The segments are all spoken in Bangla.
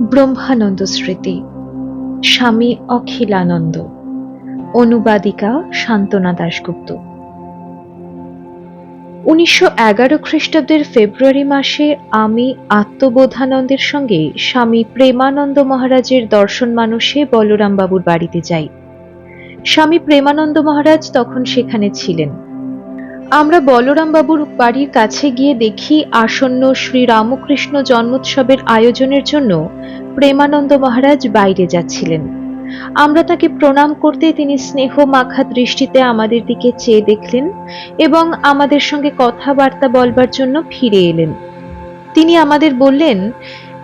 ব্রহ্মানন্দ স্মৃতি। স্বামী অখিলানন্দ। অনুবাদিকা শান্তনা দাশগুপ্ত। উনিশশো এগারো খ্রিস্টাব্দের ফেব্রুয়ারি মাসে আমি আত্মবোধানন্দের সঙ্গে স্বামী প্রেমানন্দ মহারাজের দর্শন মানুষে বলরাম বাবুর বাড়িতে যাই। স্বামী প্রেমানন্দ মহারাজ তখন সেখানে ছিলেন। আমরা বলরাম বাবুর বাড়ির কাছে গিয়ে দেখি আসন্ন শ্রী রামকৃষ্ণ জন্মোৎসবের আয়োজনের জন্য প্রেমানন্দ মহারাজ বাইরে যাচ্ছিলেন। আমরা তাকে প্রণাম করতে তিনি স্নেহ মাখা দৃষ্টিতে আমাদের দিকে চেয়ে দেখলেন এবং আমাদের সঙ্গে কথাবার্তা বলবার জন্য ফিরে এলেন। তিনি আমাদের বললেন,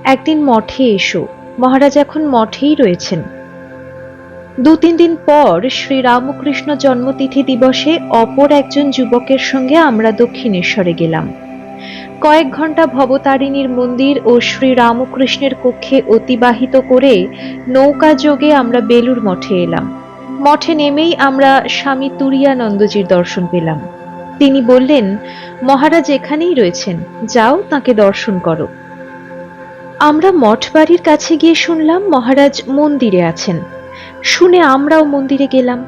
একদিন মঠে এসো। মহারাজ এখন মঠেই রয়েছেন। দু তিন দিন পর শ্রী রামকৃষ্ণ জন্মতিথি দিবসে অপর একজন যুবকের সঙ্গে আমরা দক্ষিণেশ্বরে গেলাম। কয়েক ঘণ্টা ভবতারিণীর মন্দির ও শ্রী রামকৃষ্ণের কক্ষে অতিবাহিত করে নৌকা যোগে আমরা বেলুর মঠে এলাম। মঠে নেমেই আমরা স্বামী তুরিয়ানন্দজির দর্শন পেলাম। তিনি বললেন, মহারাজ এখানেই রয়েছেন, যাও তাকে দর্শন করো। আমরা মঠ বাড়ির কাছে গিয়ে শুনলাম মহারাজ মন্দিরে আছেন। শুনে আমরাও মন্দিরে গেলাম।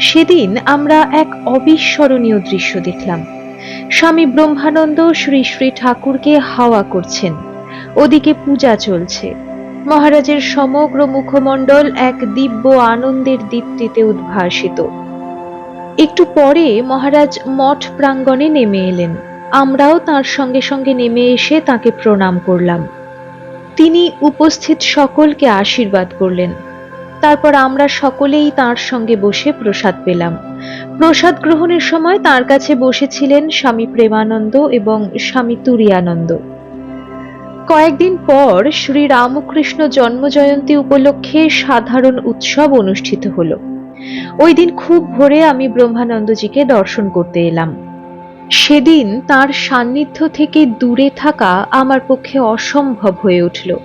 সেদিন আমরা এক অবিস্মরণীয় দৃশ্য দেখলাম। স্বামী ব্রহ্মানন্দ শ্রী শ্রী ঠাকুরকে হাওয়া করছেন। ওদিকে পূজা চলছে। মহারাজের সমগ্র মুখমণ্ডল এক দিব্য আনন্দের দীপ্তিতে উদ্ভাসিত। একটু পরে মহারাজ মঠ প্রাঙ্গণে নেমে এলেন। আমরাও তার সঙ্গে সঙ্গে নেমে এসে তাকে প্রণাম করলাম। তিনি উপস্থিত সকলকে আশীর্বাদ করলেন। তারপর আমরা সকলেই তার সঙ্গে বসে প্রসাদ পেলাম। প্রসাদ গ্রহণের সময় তার কাছে বসেছিলেন স্বামী প্রেমানন্দ এবং স্বামী তুরিয়ানন্দ। কয়েকদিন পর শ্রী রামকৃষ্ণ জন্মজয়ন্তী উপলক্ষে সাধারণ উৎসব অনুষ্ঠিত হলো। ওই দিন খুব ভোরে আমি ব্রহ্মানন্দজিকে দর্শন করতে এলাম। সেদিন তার সান্নিধ্য থেকে দূরে থাকা আমার পক্ষে অসম্ভব হয়ে উঠল।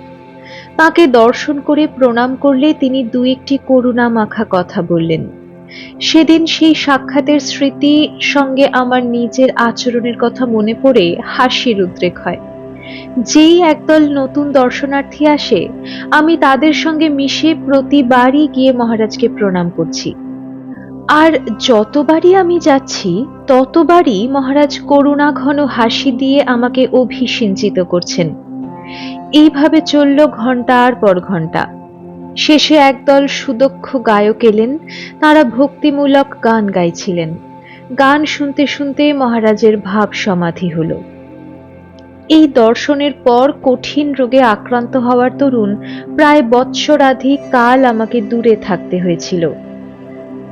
তাকে দর্শন করে প্রণাম করলে তিনি দু একটি করুণা মাখা কথা বললেন। সেদিন সেই সাক্ষাতের স্মৃতি সঙ্গে আমার নিজের আচরণের কথা মনে পড়ে হাসির উদ্রেক হয়। যেই একদল নতুন দর্শনার্থী আসে, আমি তাদের সঙ্গে মিশে প্রতিবারই গিয়ে মহারাজকে প্রণাম করছি। আর যতবারই আমি যাচ্ছি, ততবারই মহারাজ করুণা ঘন হাসি দিয়ে আমাকে অভিসিঞ্চিত করছেন। এইভাবে চলল ঘণ্টার পর ঘণ্টা শেষে একদল সুদক্ষ গায়ক এলেন, তারা ভক্তিমূলক গান গাইছিলেন। গান শুনতে শুনতে মহারাজের ভাব সমাধি হল। এই দর্শনের পর কঠিন রোগে আক্রান্ত হওয়ার তরুণ প্রায় বৎসরাধিক কাল আমাকে দূরে থাকতে হয়েছিল।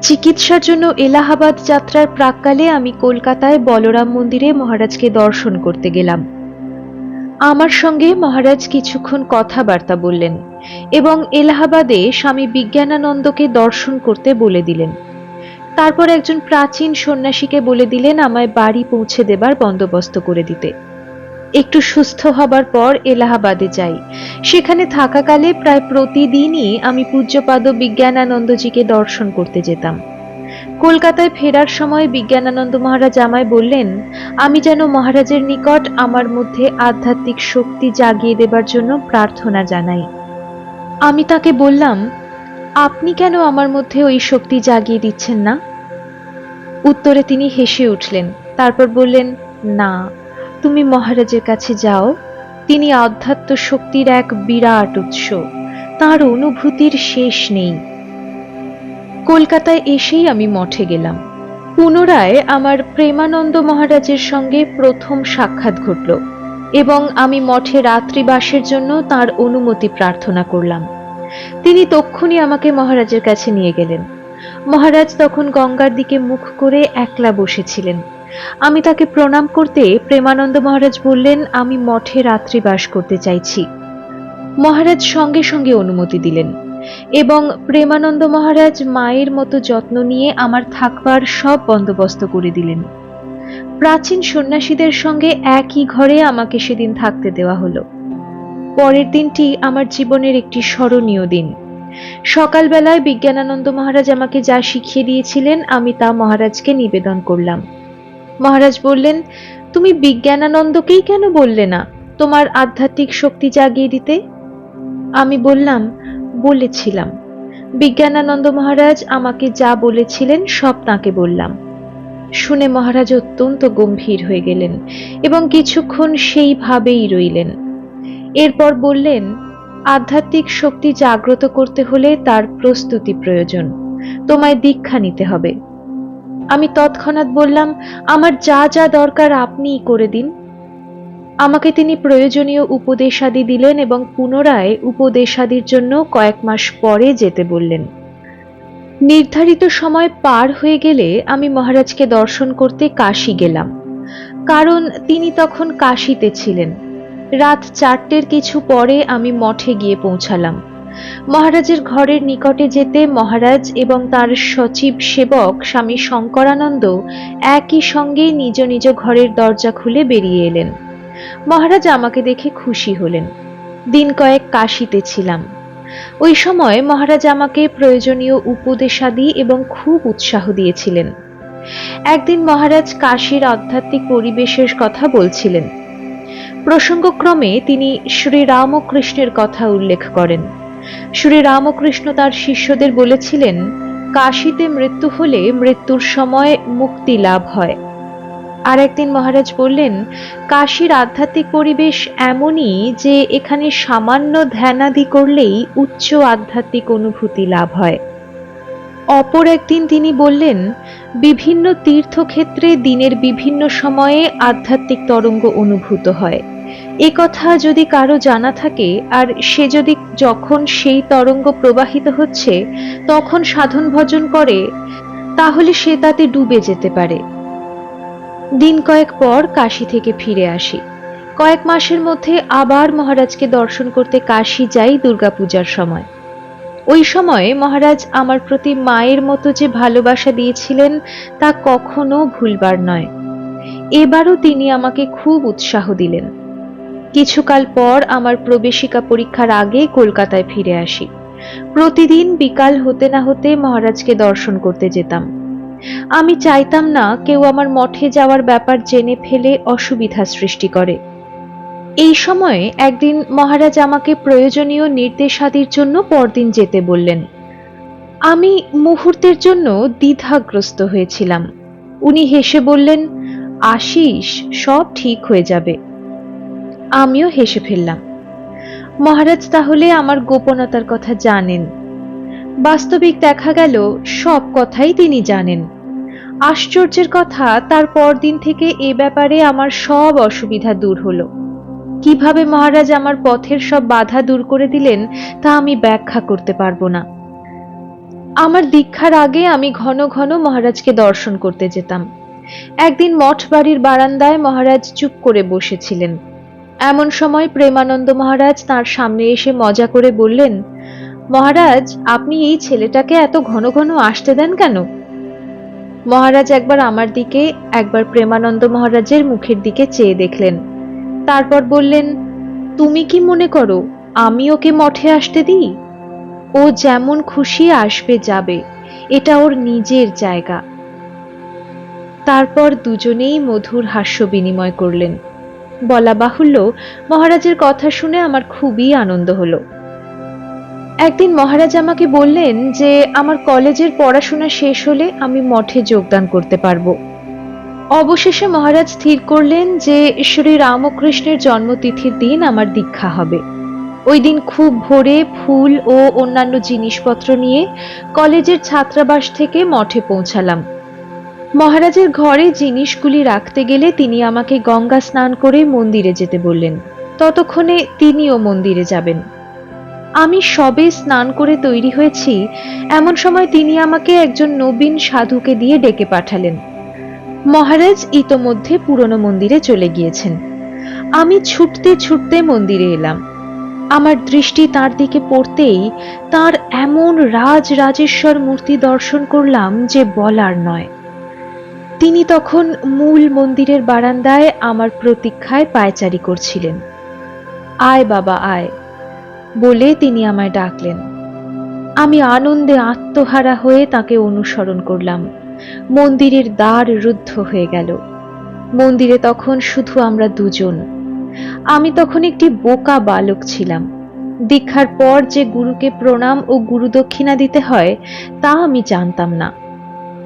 চিকিৎসার জন্য এলাহাবাদ যাত্রার প্রাককালে আমি কলকাতায় বলরাম মন্দিরে মহারাজকে দর্শন করতে গেলাম। আমার সঙ্গে মহারাজ কিছুক্ষণ কথাবার্তা বললেন এবং এলাহাবাদে স্বামী বিজ্ঞানানন্দকে দর্শন করতে বলে দিলেন। তারপর একজন প্রাচীন সন্ন্যাসীকে বলে দিলেন আমায় বাড়ি পৌঁছে দেবার বন্দোবস্ত করে দিতে। একটু সুস্থ হবার পর এলাহাবাদে যাই। সেখানে থাকাকালে প্রায় প্রতিদিনই আমি পূজ্যপাদ বিজ্ঞানানন্দজিকে দর্শন করতে যেতাম। কলকাতায় ফেরার সময় বিজ্ঞানানন্দ মহারাজ আমায় বললেন, আমি যেন মহারাজের নিকট আমার মধ্যে আধ্যাত্মিক শক্তি জাগিয়ে দেবার জন্য প্রার্থনা জানাই। আমি তাকে বললাম, আপনি কেন আমার মধ্যে ওই শক্তি জাগিয়ে দিচ্ছেন না? উত্তরে তিনি হেসে উঠলেন, তারপর বললেন, না, তুমি মহারাজের কাছে যাও। তিনি আধ্যাত্ম শক্তির এক বিরাট উৎস। তার অনুভূতির শেষ নেই। কলকাতায় এসেই আমি মঠে গেলাম। পুনরায় আমার প্রেমানন্দ মহারাজের সঙ্গে প্রথম সাক্ষাৎ ঘটল এবং আমি মঠে রাত্রিবাসের জন্য তার অনুমতি প্রার্থনা করলাম। তিনি তক্ষুনি আমাকে মহারাজের কাছে নিয়ে গেলেন। মহারাজ তখন গঙ্গার দিকে মুখ করে একলা বসেছিলেন। আমি তাকে প্রণাম করতে প্রেমানন্দ মহারাজ বললেন, আমি মঠে রাত্রিবাস করতে চাইছি। মহারাজ সঙ্গে সঙ্গে অনুমতি দিলেন। এবং প্রেমানন্দ মহারাজ মায়ের মতো যত্ন নিয়ে আমার থাকবার সব বন্দোবস্ত করে দিলেন। প্রাচীন সন্ন্যাসীদের সঙ্গে একই ঘরে আমাকে সেদিন থাকতে দেওয়া হলো। পরের দিনটি আমার জীবনের একটি স্মরণীয় দিন। সকালবেলায় বিজ্ঞানানন্দ মহারাজ আমাকে যা শিখিয়ে দিয়েছিলেন, আমি তা মহারাজকে নিবেদন করলাম। মহারাজ বললেন, তুমি বিজ্ঞানানন্দকেই কেন বললে না? তোমার আধ্যাত্মিক শক্তি জাগিয়ে দিতে? আমি বললাম বলেছিলাম। বিজ্ঞানানন্দ মহারাজ আমাকে যা বলেছিলেন সব তাকে বললাম। শুনে মহারাজ অত্যন্ত গম্ভীর হয়ে গেলেন এবং কিছুক্ষণ সেইভাবেই রইলেন। এরপর বললেন, আধ্যাত্মিক শক্তি জাগ্রত করতে হলে তার প্রস্তুতি প্রয়োজন। তোমায় দীক্ষা নিতে হবে। আমি তৎক্ষণাৎ বললাম, আমার যা যা দরকার আপনিই করে দিন। আমাকে তিনি প্রয়োজনীয় উপদেশাদি দিলেন এবং পুনরায় উপদেশাদির জন্য কয়েক মাস পরে যেতে বললেন। নির্ধারিত সময় পার হয়ে গেলে আমি মহারাজকে দর্শন করতে কাশি গেলাম। কারণ তিনি তখন কাশিতে ছিলেন। রাত চারটের কিছু পরে আমি মঠে গিয়ে পৌঁছালাম। মহারাজের ঘরের নিকটে যেতে মহারাজ এবং তার সচিব সেবক স্বামী শঙ্করানন্দ একই সঙ্গে নিজ নিজ ঘরের দরজা খুলে বেরিয়ে এলেন। মহারাজ আমাকে দেখে খুশি হলেন। দিন কয়েক কাশিতে ছিলাম। ওই সময় মহারাজ আমাকে প্রয়োজনীয় উপদেশাদি এবং খুব উৎসাহ দিয়েছিলেন। একদিন মহারাজ কাশীর আধ্যাত্মিক পরিবেশের কথা বলছিলেন। প্রসঙ্গক্রমে তিনি শ্রী রামকৃষ্ণের কথা উল্লেখ করেন। শ্রী রামকৃষ্ণ তার শিষ্যদের বলেছিলেন, কাশীতে মৃত্যু হলে মৃত্যুর সময় মুক্তি লাভ হয়। আর একদিন মহারাজ বললেন, কাশীর আধ্যাত্মিক পরিবেশ এমনই যে এখানে সামান্য ধ্যানাদি করলেই উচ্চ আধ্যাত্মিক অনুভূতি লাভ হয়। অপর একদিন তিনি বললেন, বিভিন্ন তীর্থক্ষেত্রে দিনের বিভিন্ন সময়ে আধ্যাত্মিক তরঙ্গ অনুভূত হয়। এ কথা যদি কারও জানা থাকে, আর সে যদি যখন সেই তরঙ্গ প্রবাহিত হচ্ছে, তখন সাধন ভজন করে, তাহলে সে তাতে ডুবে যেতে পারে। দিন কয়েক পর কাশী থেকে ফিরে আসি। কয়েক মাসের মধ্যে আবার মহারাজকে দর্শন করতে কাশী যাই দুর্গাপূজার সময়। ওই সময়ে মহারাজ আমার প্রতি মায়ের মতো যে ভালোবাসা দিয়েছিলেন, তা কখনো ভুলবার নয়। এবারও তিনি আমাকে খুব উৎসাহ দিলেন। কিছুকাল পর আমার প্রবেশিকা পরীক্ষার আগে কলকাতায় ফিরে আসি। প্রতিদিন বিকাল হতে না হতে মহারাজকে দর্শন করতে যেতাম। আমি চাইতাম না কেউ আমার মঠে যাওয়ার ব্যাপার জেনে ফেলে অসুবিধা সৃষ্টি করে। এই সময়ে একদিন মহারাজ আমাকে প্রয়োজনীয় নির্দেশাদির জন্য পরদিন যেতে বললেন। আমি মুহূর্তের জন্য দ্বিধাগ্রস্ত হয়েছিলাম। উনি হেসে বললেন, আশিস, সব ঠিক হয়ে যাবে। আমিও হেসে ফেললাম। মহারাজ তাহলে আমার গোপনতার কথা জানেন। বাস্তবিক দেখা গেল, সব কথাই তিনি জানেন। আশ্চর্যের কথা, তার পরদিন থেকে এ ব্যাপারে আমার সব অসুবিধা দূর হলো। কীভাবে মহারাজ আমার পথের সব বাধা দূর করে দিলেন, তা আমি ব্যাখ্যা করতে পারব না। আমার দীক্ষার আগে আমি ঘন ঘন মহারাজকে দর্শন করতে যেতাম। একদিন মঠ বাড়ির বারান্দায় মহারাজ চুপ করে বসেছিলেন। এমন সময় প্রেমানন্দ মহারাজ তার সামনে এসে মজা করে বললেন মহারাজ, আপনি এই ছেলেটাকে এত ঘন ঘন আসতে দেন কেন? মহারাজ একবার আমার দিকে, একবার প্রেমানন্দ মহারাজের মুখের দিকে চেয়ে দেখলেন। তারপর বললেন, তুমি কি মনে করো, আমি ওকে মঠে আসতে দিই? ও যেমন খুশি আসবে যাবে, এটা ওর নিজের জায়গা। তারপর দুজনেই মধুর হাস্য বিনিময় করলেন। বলা বাহুল্য, মহারাজের কথা শুনে আমার খুবই আনন্দ হলো। একদিন মহারাজ আমাকে বললেন যে, আমার কলেজের পড়াশোনা শেষ হলে আমি মঠে যোগদান করতে পারব। অবশেষে মহারাজ স্থির করলেন যে, শ্রী রামকৃষ্ণের জন্মতিথির দিন আমার দীক্ষা হবে। ওই দিন খুব ভোরে ফুল ও অন্যান্য জিনিসপত্র নিয়ে কলেজের ছাত্রাবাস থেকে মঠে পৌঁছালাম। মহারাজের ঘরে জিনিসগুলি রাখতে গেলে তিনি আমাকে গঙ্গা স্নান করে মন্দিরে যেতে বললেন। ততক্ষণে তিনিও মন্দিরে যাবেন। আমি সবে স্নান করে তৈরি হয়েছি। এমন সময় তিনি আমাকে একজন নবীন সাধুকে দিয়ে ডেকে পাঠালেন। মহারাজ ইতোমধ্যে পুরনো মন্দিরে চলে গিয়েছেন। আমি ছুটতে ছুটতে মন্দিরে এলাম। আমার দৃষ্টি তার দিকে পড়তেই তার এমন রাজ রাজেশ্বর মূর্তি দর্শন করলাম যে বলার নয়। তিনি তখন মূল মন্দিরের বারান্দায় আমার প্রতীক্ষায় পায়চারি করছিলেন। আয় বাবা, আয়। বলে তিনি আমায় ডাকলেন। আমি আনন্দে আত্মহারা হয়ে তাকে অনুসরণ করলাম। মন্দিরের দ্বার রুদ্ধ হয়ে গেল। মন্দিরে তখন শুধু আমরা দুজন। আমি তখন একটি বোকা বালক ছিলাম। দীক্ষার পর যে গুরুকে প্রণাম ও গুরুদক্ষিণা দিতে হয়, তা আমি জানতাম না।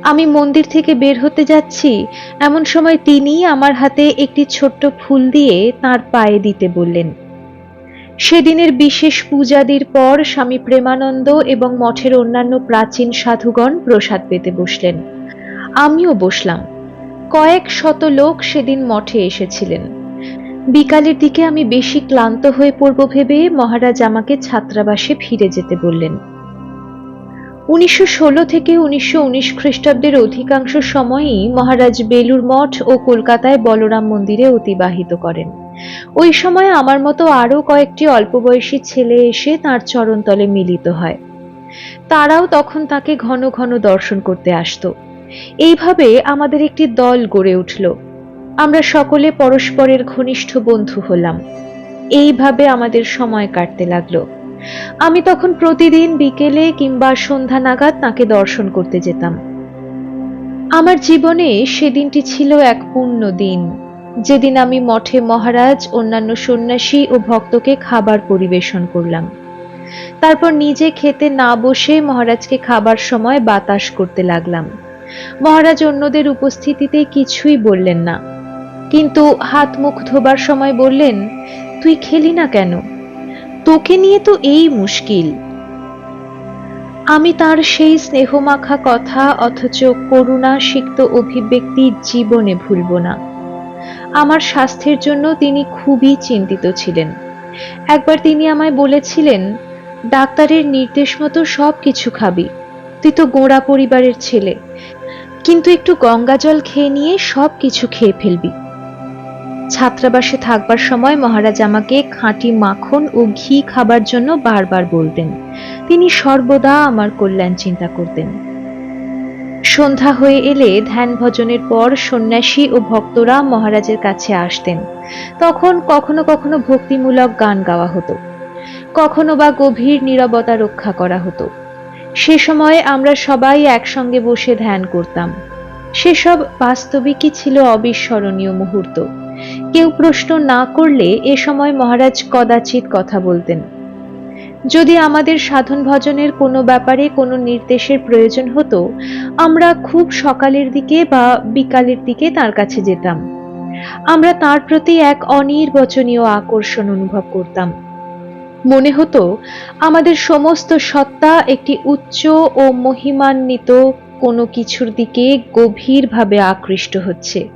আমি মন্দির থেকে বের হতে যাচ্ছি, এমন সময় তিনি আমার হাতে একটি ছোট্ট ফুল দিয়ে তার পায়ে দিতে বললেন। সেদিনের বিশেষ পূজাদির পর স্বামী প্রেমানন্দ এবং মঠের অন্যান্য প্রাচীন সাধুগণ প্রসাদ পেতে বসলেন। আমিও বসলাম। কয়েক শত লোক সেদিন মঠে এসেছিলেন। বিকালের দিকে আমি বেশি ক্লান্ত হয়ে পড়ব ভেবে মহারাজ আমাকে ছাত্রাবাসে ফিরে যেতে বললেন। উনিশশো ষোলো থেকে উনিশশো উনিশ খ্রিস্টাব্দের অধিকাংশ সময়ই মহারাজ বেলুর মঠ ও কলকাতায় বলরাম মন্দিরে অতিবাহিত করেন। ওই সময় আমার মতো আরও কয়েকটি অল্প বয়সী ছেলে এসে তাঁর চরণতলে মিলিত হয়। তারাও তখন তাকে ঘন ঘন দর্শন করতে আসতো। এইভাবে আমাদের একটি দল গড়ে উঠল। আমরা সকলে পরস্পরের ঘনিষ্ঠ বন্ধু হলাম। এইভাবে আমাদের সময় কাটতে লাগল। আমি তখন প্রতিদিন বিকেলে কিংবা সন্ধ্যা নাগাদ তাকে দর্শন করতে যেতাম। আমার জীবনে সেদিনটি ছিল এক পূর্ণ দিন। যেদিন আমি মঠে মহারাজ, অন্যান্য সন্ন্যাসী ও ভক্তকে খাবার পরিবেশন করলাম। তারপর নিজে খেতে না বসে মহারাজকে খাবার সময় বাতাস করতে লাগলাম। মহারাজ অন্যদের উপস্থিতিতে কিছুই বললেন না। কিন্তু হাত মুখ ধোবার সময় বললেন, তুই খেলি না কেন? তোকে নিয়ে তো এই মুশকিল। আমি তার সেই স্নেহমাখা কথা, অথচ করুণা সিক্ত অভিব্যক্তি জীবনে ভুলব না। আমার স্বাস্থ্যের জন্য তিনি খুবই চিন্তিত ছিলেন। একবার তিনি আমায় বলেছিলেন, ডাক্তারের নির্দেশ মতো সব কিছু খাবি। তুই তো গোড়া পরিবারের ছেলে। কিন্তু একটু গঙ্গা জল খেয়ে নিয়ে সব কিছু খেয়ে ফেলবি। ছাত্রাবাসে থাকবার সময় মহারাজ আমাকে খাঁটি মাখন ও ঘি খাবার জন্য বারবার বলতেন। তিনি সর্বদা আমার কল্যাণ চিন্তা করতেন। সন্ধ্যা হয়ে এলে ধ্যান ভজনের পর সন্ন্যাসী ও ভক্তরা মহারাজের কাছে আসতেন। তখন কখনো কখনো ভক্তিমূলক গান গাওয়া হতো। কখনো বা গভীর নীরবতা রক্ষা করা হতো। সে সময় আমরা সবাই একসঙ্গে বসে ধ্যান করতাম। সেসব বাস্তবিকই ছিল অবিস্মরণীয় মুহূর্ত। কেউ প্রশ্ন না করলে এ সময় মহারাজ কদাচিৎ কথা বলতেন। যদি আমাদের সাধন ভজনের কোনো ব্যাপারে কোনো নির্দেশের প্রয়োজন হতো, আমরা খুব সকালের দিকে বা বিকালের দিকে তার কাছে যেতাম। আমরা তার প্রতি এক অনির্বচনীয় আকর্ষণ অনুভব করতাম। মনে হতো, আমাদের সমস্ত সত্তা একটি উচ্চ ও মহিমান্বিত কোনো কিছুর দিকে গভীরভাবে আকৃষ্ট হচ্ছে।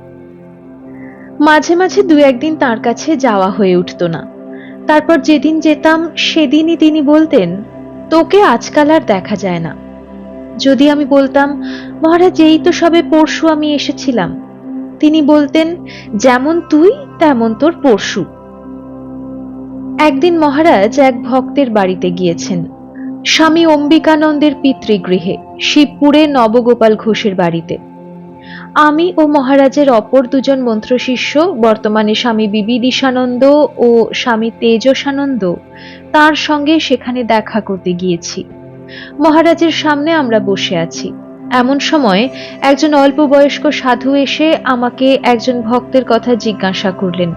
মাঝে মাঝে দু একদিন তার কাছে যাওয়া হয়ে উঠত না। তারপর যেদিন যেতাম, সেদিনই তিনি বলতেন, তোকে আজকাল আর দেখা যায় না। যদি আমি বলতাম, মহারাজ, এই তো সবে পরশু আমি এসেছিলাম। তিনি বলতেন, যেমন তুই, তেমন তোর পরশু। একদিন মহারাজ এক ভক্তের বাড়িতে গিয়েছেন। স্বামী অম্বিকানন্দের পিতৃগৃহে, শিবপুরে নবগোপাল ঘোষের বাড়িতে। আমি ও মহারাজের অপর দুজন মন্ত্রশিষ্য, বর্তমানে স্বামী বিবিদিশানন্দ ও স্বামী তেজসানন্দ, তার সঙ্গে সেখানে দেখা করতে গিয়েছি। মহারাজের সামনে আমরা বসে আছি। এমন সময় একজন অল্প বয়স্ক সাধু এসে আমাকে একজন ভক্তের কথা জিজ্ঞাসা করলেন।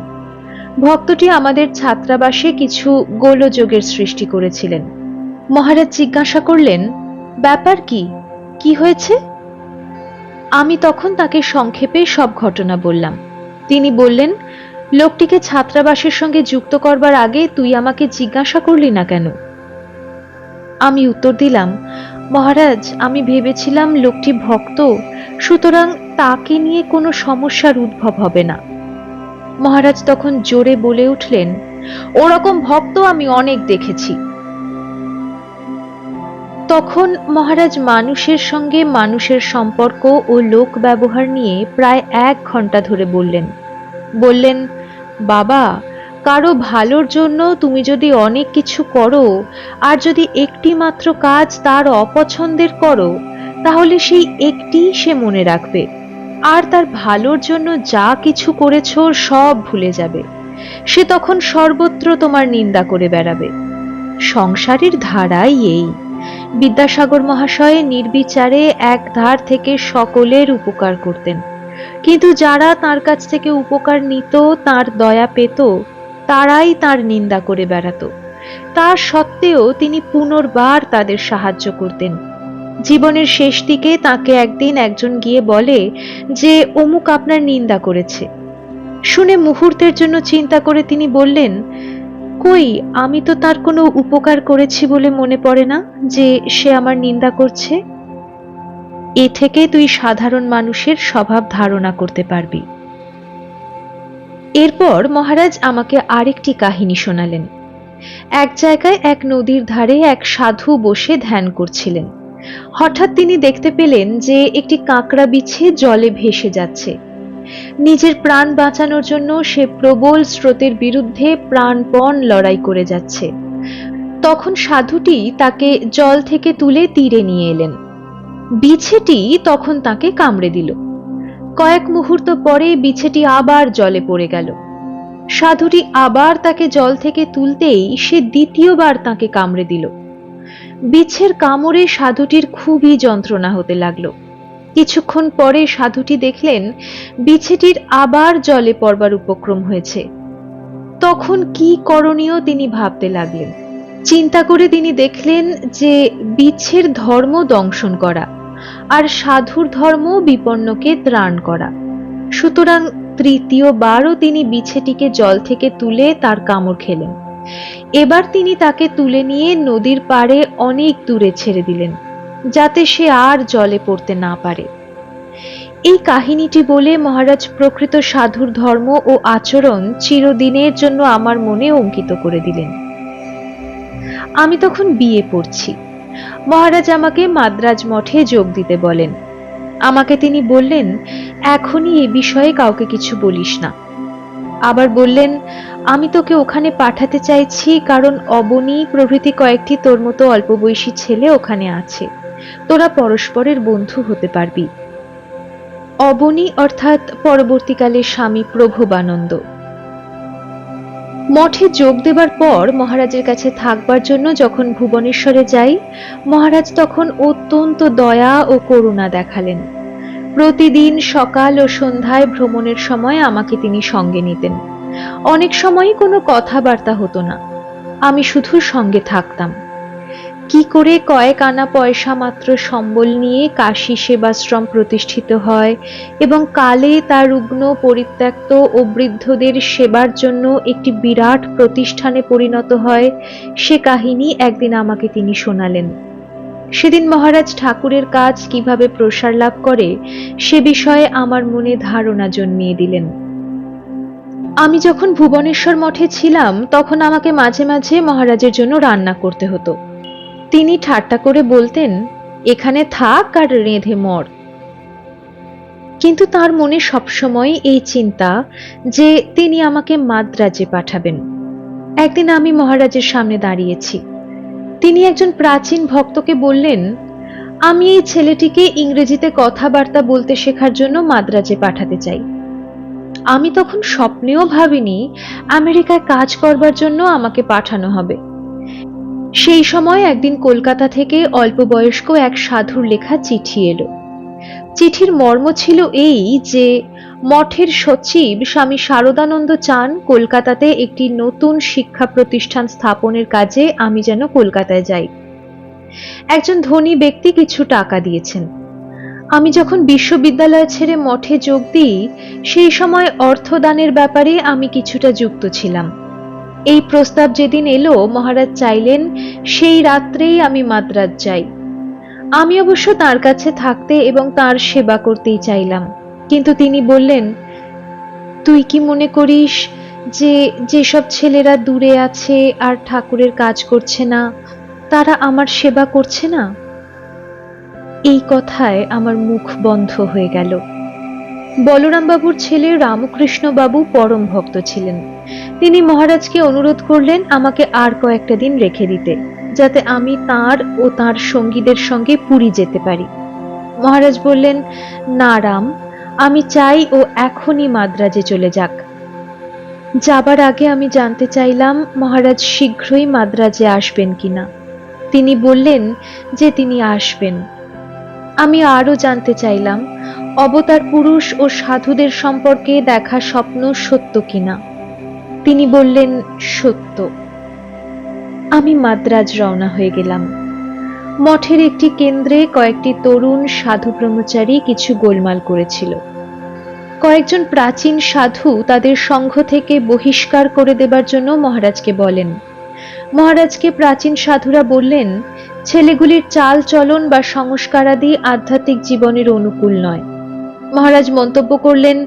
ভক্তটি আমাদের ছাত্রাবাসে কিছু গোলযোগের সৃষ্টি করেছিলেন। মহারাজ জিজ্ঞাসা করলেন, ব্যাপার কি? কি হয়েছে? আমি তখন তাকে সংক্ষেপে সব ঘটনা বললাম। তিনি বললেন, লোকটিকে ছাত্রাবাসের সঙ্গে যুক্ত করবার আগে তুই আমাকে জিজ্ঞাসা করলি না কেন? আমি উত্তর দিলাম, মহারাজ, আমি ভেবেছিলাম লোকটি ভক্ত, সুতরাং তাকে নিয়ে কোনো সমস্যার উদ্ভব হবে না। মহারাজ তখন জোরে বলে উঠলেন, ওরকম ভক্ত আমি অনেক দেখেছি। তখন মহারাজ মানুষের সঙ্গে মানুষের সম্পর্ক ও লোক ব্যবহার নিয়ে প্রায় এক ঘণ্টা ধরে বললেন। বললেন, বাবা, কারও ভালোর জন্য তুমি যদি অনেক কিছু করো, আর যদি একটি মাত্র কাজ তার অপছন্দের করো, তাহলে সেই একটি সে মনে রাখবে। আর তার ভালোর জন্য যা কিছু করেছ সব ভুলে যাবে। সে তখন সর্বত্র তোমার নিন্দা করে বেড়াবে। সংসারের ধারাই এই। বিদ্যাসাগর মহাশয় নির্বিচারে এক ধার থেকে সকলের উপকার করতেন। কিন্তু যারা তার কাছ থেকে উপকার নিত, তার দয়া পেত, তারাই তার নিন্দা করে বেড়াত। তা সত্ত্বেও তিনি পুনর্বার তাদের সাহায্য করতেন। জীবনের শেষ দিকে তাকে একদিন একজন গিয়ে বলে যে, অমুক আপনার নিন্দা করেছে। শুনে মুহূর্তের জন্য চিন্তা করে তিনি বললেন কই? আমি তো তার কোনো উপকার করেছি বলে মনে পড়ে না যে সে আমার নিন্দা করছে। এ থেকে তুই সাধারণ মানুষের স্বভাব ধারণা করতে পারবি। এরপর মহারাজ আমাকে আরেকটি কাহিনী শোনালেন। এক জায়গায় এক নদীর ধারে এক সাধু বসে ধ্যান করছিলেন। হঠাৎ তিনি দেখতে পেলেন যে একটি কাঁকড়া বিছে জলে ভেসে যাচ্ছে। নিজের প্রাণ বাঁচানোর জন্য সে প্রবল স্রোতের বিরুদ্ধে প্রাণপণ লড়াই করে যাচ্ছে। তখন সাধুটি তাকে জল থেকে তুলে তীরে নিয়ে এলেন। বিছেটি তখন তাকে কামড়ে দিল। কয়েক মুহূর্ত পরে বিছেটি আবার জলে পড়ে গেল। সাধুটি আবার তাকে জল থেকে তুলতেই সে দ্বিতীয়বার তাকে কামড়ে দিল। বিছের কামড়ে সাধুটির খুবই যন্ত্রণা হতে লাগল। কিছুক্ষণ পরে সাধুটি দেখলেন, বিছেটির আবার জলে পড়বার উপক্রম হয়েছে। তখন কি করণীয় তিনি ভাবতে লাগলেন। চিন্তা করে তিনি দেখলেন যে বিছের ধর্ম দংশন করা আর সাধুর ধর্ম বিপন্নকে ত্রাণ করা। সুতরাং তৃতীয়বারও তিনি বিছেটিকে জল থেকে তুলে তার কামড় খেলেন। এবার তিনি তাকে তুলে নিয়ে নদীর পাড়ে অনেক দূরে ছেড়ে দিলেন। যাতে সে আর জলে পড়তে না পারে। এই কাহিনীটি বলে মহারাজ প্রকৃত সাধুর ধর্ম ও আচরণ চিরদিনের জন্য আমার মনে অঙ্কিত করে দিলেন। আমি তখন বিয়ে পড়ছি। মহারাজ আমাকে মাদ্রাজ মঠে যোগ দিতে বলেন। আমাকে তিনি বললেন, এখনই এ বিষয়ে কাউকে কিছু বলিস না। আবার বললেন, আমি তোকে ওখানে পাঠাতে চাইছি কারণ অবনী প্রভৃতি কয়েকটি তোর মতো অল্প বয়সী ছেলে ওখানে আছে। তোরা পরস্পরের বন্ধু হতে পারবি। অবনী অর্থাৎ পরবর্তীকালে স্বামী প্রভবানন্দ। মঠে যোগ দেবার পর মহারাজের কাছে থাকবার জন্য যখন ভুবনেশ্বরে যাই, মহারাজ তখন অত্যন্ত দয়া ও করুণা দেখালেন। প্রতিদিন সকাল ও সন্ধ্যায় ভ্রমণের সময় আমাকে তিনি সঙ্গে নিতেন। অনেক সময়ই কোনো কথাবার্তা হতো না। আমি শুধু সঙ্গে থাকতাম। কি করে কয়েক আনা পয়সা মাত্র সম্বল নিয়ে কাশী সেবাশ্রম প্রতিষ্ঠিত হয় এবং কালে তার রুগ্ন, পরিত্যক্ত ও বৃদ্ধদের সেবার জন্য একটি বিরাট প্রতিষ্ঠানে পরিণত হয়, সে কাহিনী একদিন আমাকে তিনি শোনালেন। সেদিন মহারাজ ঠাকুরের কাজ কীভাবে প্রসার লাভ করে, সে বিষয়ে আমার মনে ধারণা জন্মিয়ে দিলেন। আমি যখন ভুবনেশ্বর মঠে ছিলাম, তখন আমাকে মাঝে মাঝে মহারাজের জন্য রান্না করতে হতো। তিনি ঠাট্টা করে বলতেন, এখানে থাক আর রেঁধে মর। কিন্তু তার মনে সবসময় এই চিন্তা যে তিনি আমাকে মাদ্রাজে পাঠাবেন। একদিন আমি মহারাজের সামনে দাঁড়িয়েছি। তিনি একজন প্রাচীন ভক্তকে বললেন, আমি এই ছেলেটিকে ইংরেজিতে কথাবার্তা বলতে শেখার জন্য মাদ্রাজে পাঠাতে চাই। আমি তখন স্বপ্নেও ভাবিনি আমেরিকায় কাজ করবার জন্য আমাকে পাঠানো হবে। সেই সময় একদিন কলকাতা থেকে অল্প বয়স্ক এক সাধুর লেখা চিঠি এলো। চিঠির মর্ম ছিল এই যে, মঠের সচিব স্বামী শারদানন্দ চান কলকাতাতে একটি নতুন শিক্ষা প্রতিষ্ঠান স্থাপনের কাজে আমি যেন কলকাতায় যাই। একজন ধনী ব্যক্তি কিছু টাকা দিয়েছেন। আমি যখন বিশ্ববিদ্যালয় ছেড়ে মঠে যোগ দিই, সেই সময় অর্থদানের ব্যাপারে আমি কিছুটা যুক্ত ছিলাম। এই প্রস্তাব যেদিন এলো, মহারাজ চাইলেন, সেই রাত্রেই আমি মাদ্রাজ যাই। আমি অবশ্য তার কাছে থাকতে এবং তার সেবা করতেই চাইলাম। কিন্তু তিনি বললেন, তুই কি মনে করিস যে যেসব ছেলেরা দূরে আছে আর ঠাকুরের কাজ করছে না, তারা আমার সেবা করছে না? এই কথায় আমার মুখ বন্ধ হয়ে গেল। বলরাম বাবুর ছেলে রামকৃষ্ণ বাবু পরম ভক্ত ছিলেন। তিনি মহারাজকে অনুরোধ করলেন আমাকে আর কয়েকটা দিন রেখে দিতে, যাতে আমি তার ও তার সঙ্গীদের সঙ্গে পুরী যেতে পারি। মহারাজ বললেন, না রাম, আমি চাই ও এখনই মাদ্রাজে চলে যাক। যাবার আগে আমি জানতে চাইলাম মহারাজ শীঘ্রই মাদ্রাজে আসবেন কিনা। তিনি বললেন যে তিনি আসবেন। আমি আরও জানতে চাইলাম অবতার পুরুষ ও সাধুদের সম্পর্কে দেখা স্বপ্ন সত্য কিনা? তিনি বললেন, সত্য। আমি মাদ্রাজ রওনা হয়ে গেলাম। মঠের একটি কেন্দ্রে কয়েকটি তরুণ সাধু ব্রহ্মচারী কিছু গোলমাল করেছিল। কয়েকজন প্রাচীন সাধু তাদের সংঘ থেকে বহিষ্কার করে দেবার জন্য মহারাজকে বলেন। মহারাজকে প্রাচীন সাধুরা বললেন, ছেলেগুলির চাল চলন বা সংস্কারাদি আধ্যাত্মিক জীবনের অনুকূল নয়। মহারাজ মন্তব্য করলেন,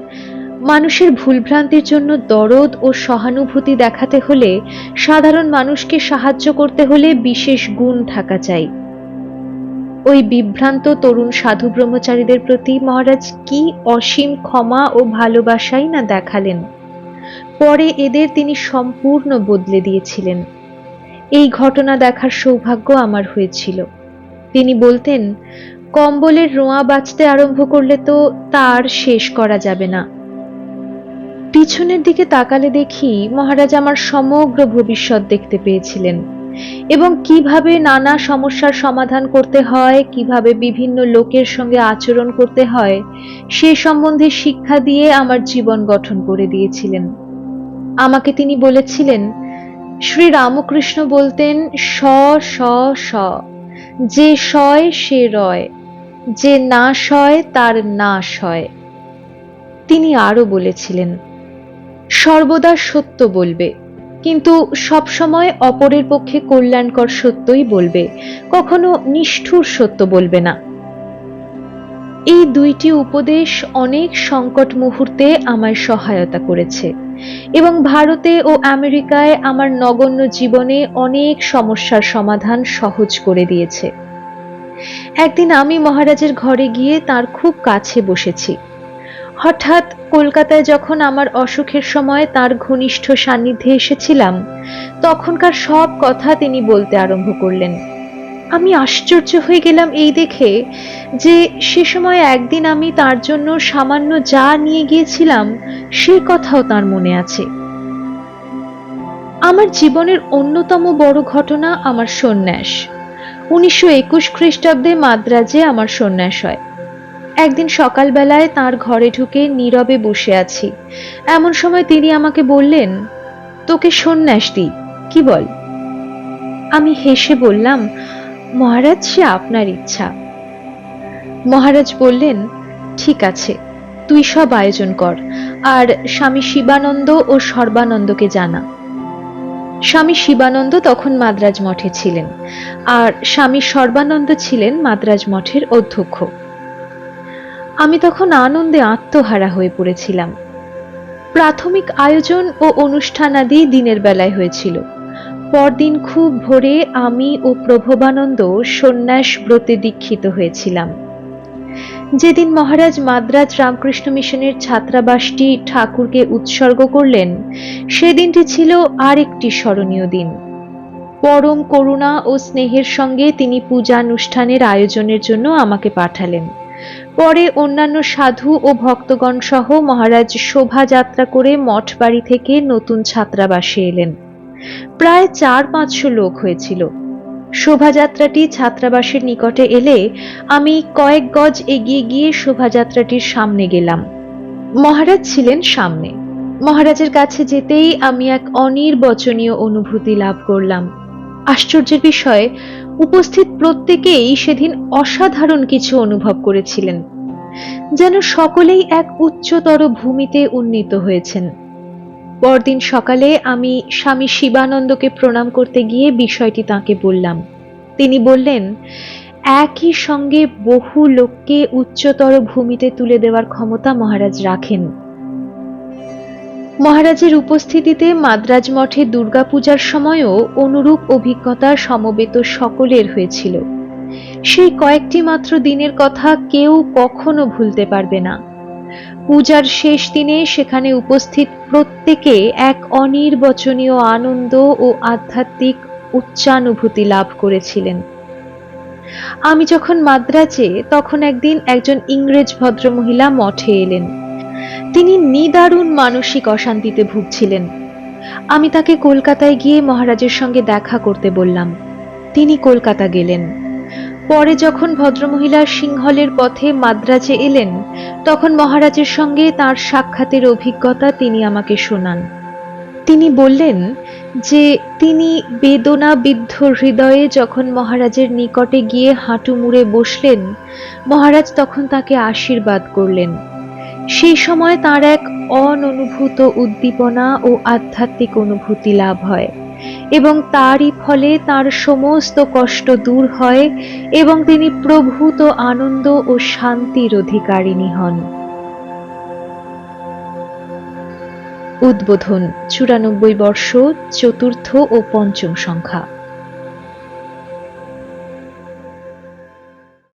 মানুষের ভুলভ্রান্তির জন্য দরদ ও সহানুভূতি দেখাতে হলে, সাধারণ মানুষকে সাহায্য করতে হলে বিশেষ গুণ থাকা চাই। ওই বিভ্রান্ত তরুণ সাধু ব্রহ্মচারীদের প্রতি মহারাজ কি অসীম ক্ষমা ও ভালোবাসাই না দেখালেন। পরে এদের তিনি সম্পূর্ণ বদলে দিয়েছিলেন। এই ঘটনা দেখার সৌভাগ্য আমার হয়েছিল। তিনি বলতেন কম্বলের রোঁয়া বাঁচতে আরম্ভ করলে তো তার শেষ করা যাবে না। পিছনের দিকে তাকালে দেখি মহারাজ আমার সমগ্র ভবিষ্যৎ দেখতে পেয়েছিলেন এবং কীভাবে নানা সমস্যার সমাধান করতে হয়, কীভাবে বিভিন্ন লোকের সঙ্গে আচরণ করতে হয়, সে সম্বন্ধে শিক্ষা দিয়ে আমার জীবন গঠন করে দিয়েছিলেন। আমাকে তিনি বলেছিলেন, শ্রী রামকৃষ্ণ বলতেন স স স যে সয়, সে রয়। যে না সয়, তার না সয়। তিনি আরও বলেছিলেন, সর্বদা সত্য বলবে, কিন্তু সবসময় অপরের পক্ষে কল্যাণকর সত্যই বলবে। কখনো নিষ্ঠুর সত্য বলবে না। এই দুইটি উপদেশ অনেক সংকট মুহূর্তে আমায় সহায়তা করেছে। এবং ভারতে ও আমেরিকায় আমার নগণ্য জীবনে অনেক সমস্যার সমাধান সহজ করে দিয়েছে। একদিন আমি মহারাজের ঘরে গিয়ে তার খুব কাছে বসেছি। হঠাৎ কলকাতায় যখন আমার অসুখের সময় তার ঘনিষ্ঠ সান্নিধ্যে এসেছিলাম, তখনকার সব কথা তিনি বলতে আরম্ভ করলেন। আমি আশ্চর্য হয়ে গেলাম এই দেখে যে সে সময় একদিন আমি তার জন্য সামান্য যা নিয়ে গিয়েছিলাম, সে কথাও তার মনে আছে। আমার জীবনের অন্যতম বড় ঘটনা আমার সন্ন্যাস। উনিশশো একুশ খ্রিস্টাব্দে মাদ্রাজে আমার সন্ন্যাস হয়। একদিন সকালবেলায় তার ঘরে ঢুকে নীরবে বসে আছি। এমন সময় তিনি আমাকে বললেন, তোকে সন্ন্যাস দিই, কি বল? আমি হেসে বললাম মহারাজ, সে আপনার ইচ্ছা। মহারাজ বললেন, ঠিক আছে, তুই সব আয়োজন কর, আর স্বামী শিবানন্দ ও সর্বানন্দকে জানা। স্বামী শিবানন্দ তখন মাদ্রাজ মঠে ছিলেন, আর স্বামী সর্বানন্দ ছিলেন মাদ্রাজ মঠের অধ্যক্ষ। আমি তখন আনন্দে আত্মহারা হয়ে পড়েছিলাম। প্রাথমিক আয়োজন ও অনুষ্ঠানাদি দিনের বেলায় হয়েছিল। পরদিন খুব ভোরে আমি ও প্রভবানন্দ সন্ন্যাস ব্রতে দীক্ষিত হয়েছিলাম। যেদিন মহারাজ মাদ্রাজ রামকৃষ্ণ মিশনের ছাত্রাবাসটি ঠাকুরকে উৎসর্গ করলেন, সেদিনটি ছিল আরেকটি স্মরণীয় দিন। পরম করুণা ও স্নেহের সঙ্গে তিনি পূজানুষ্ঠানের আয়োজনের জন্য আমাকে পাঠালেন। পরে অন্যান্য সাধু ও ভক্তগণ সহ মহারাজ শোভাযাত্রা করে মঠ বাড়ি থেকে নতুন ছাত্রাবাসে এলেন। প্রায় চার পাঁচশো লোক হয়েছিল। শোভাযাত্রাটি ছাত্রাবাসের নিকটে এলে আমি কয়েক গজ এগিয়ে গিয়ে শোভাযাত্রাটির সামনে গেলাম। মহারাজ ছিলেন সামনে। মহারাজের কাছে যেতেই আমি এক অনির্বচনীয় অনুভূতি লাভ করলাম। আশ্চর্যের বিষয়ে, উপস্থিত প্রত্যেকেই সেদিন অসাধারণ কিছু অনুভব করেছিলেন, যেন সকলেই এক উচ্চতর ভূমিতে উন্নীত হয়েছেন। পরদিন সকালে আমি স্বামী শিবানন্দকে প্রণাম করতে গিয়ে বিষয়টি তাকে বললাম। তিনি বললেন, একই সঙ্গে বহু লোককে উচ্চতর ভূমিতে তুলে দেওয়ার ক্ষমতা মহারাজ রাখেন। মহারাজের উপস্থিতিতে মাদ্রাজ মঠে দুর্গাপূজার সময়ও অনুরূপ অভিজ্ঞতা সমবেত সকলের হয়েছিল। সেই কয়েকটি মাত্র দিনের কথা কেউ কখনো ভুলতে পারবে না। পূজার শেষ দিনে সেখানে উপস্থিত প্রত্যেকে এক অনির্বচনীয় আনন্দ ও আধ্যাত্মিক উচ্চানুভূতি লাভ করেছিলেন। আমি যখন মাদ্রাজে, তখন একদিন একজন ইংরেজ ভদ্রমহিলা মঠে এলেন। তিনি নিদারুণ মানসিক অশান্তিতে ভুগছিলেন। আমি তাকে কলকাতায় গিয়ে মহারাজের সঙ্গে দেখা করতে বললাম। তিনি কলকাতা গেলেন। পরে যখন ভদ্রমহিলা সিংহলের পথে মাদ্রাজে এলেন, তখন মহারাজের সঙ্গে তার সাক্ষাতের অভিজ্ঞতা তিনি আমাকে শোনান। তিনি বললেন যে, তিনি বেদনা বিদ্ধ হৃদয়ে যখন মহারাজের নিকটে গিয়ে হাঁটু মুড়ে বসলেন, মহারাজ তখন তাকে আশীর্বাদ করলেন। সেই সময় তার এক অননুভূত উদ্দীপনা ও আধ্যাত্মিক অনুভূতি লাভ হয়। এবং তারই ফলে তার সমস্ত কষ্ট দূর হয় এবং তিনি প্রভূত আনন্দ ও শান্তির অধিকারিণী হন। উদ্বোধন, চুরানব্বই বর্ষ, চতুর্থ ও পঞ্চম সংখ্যা।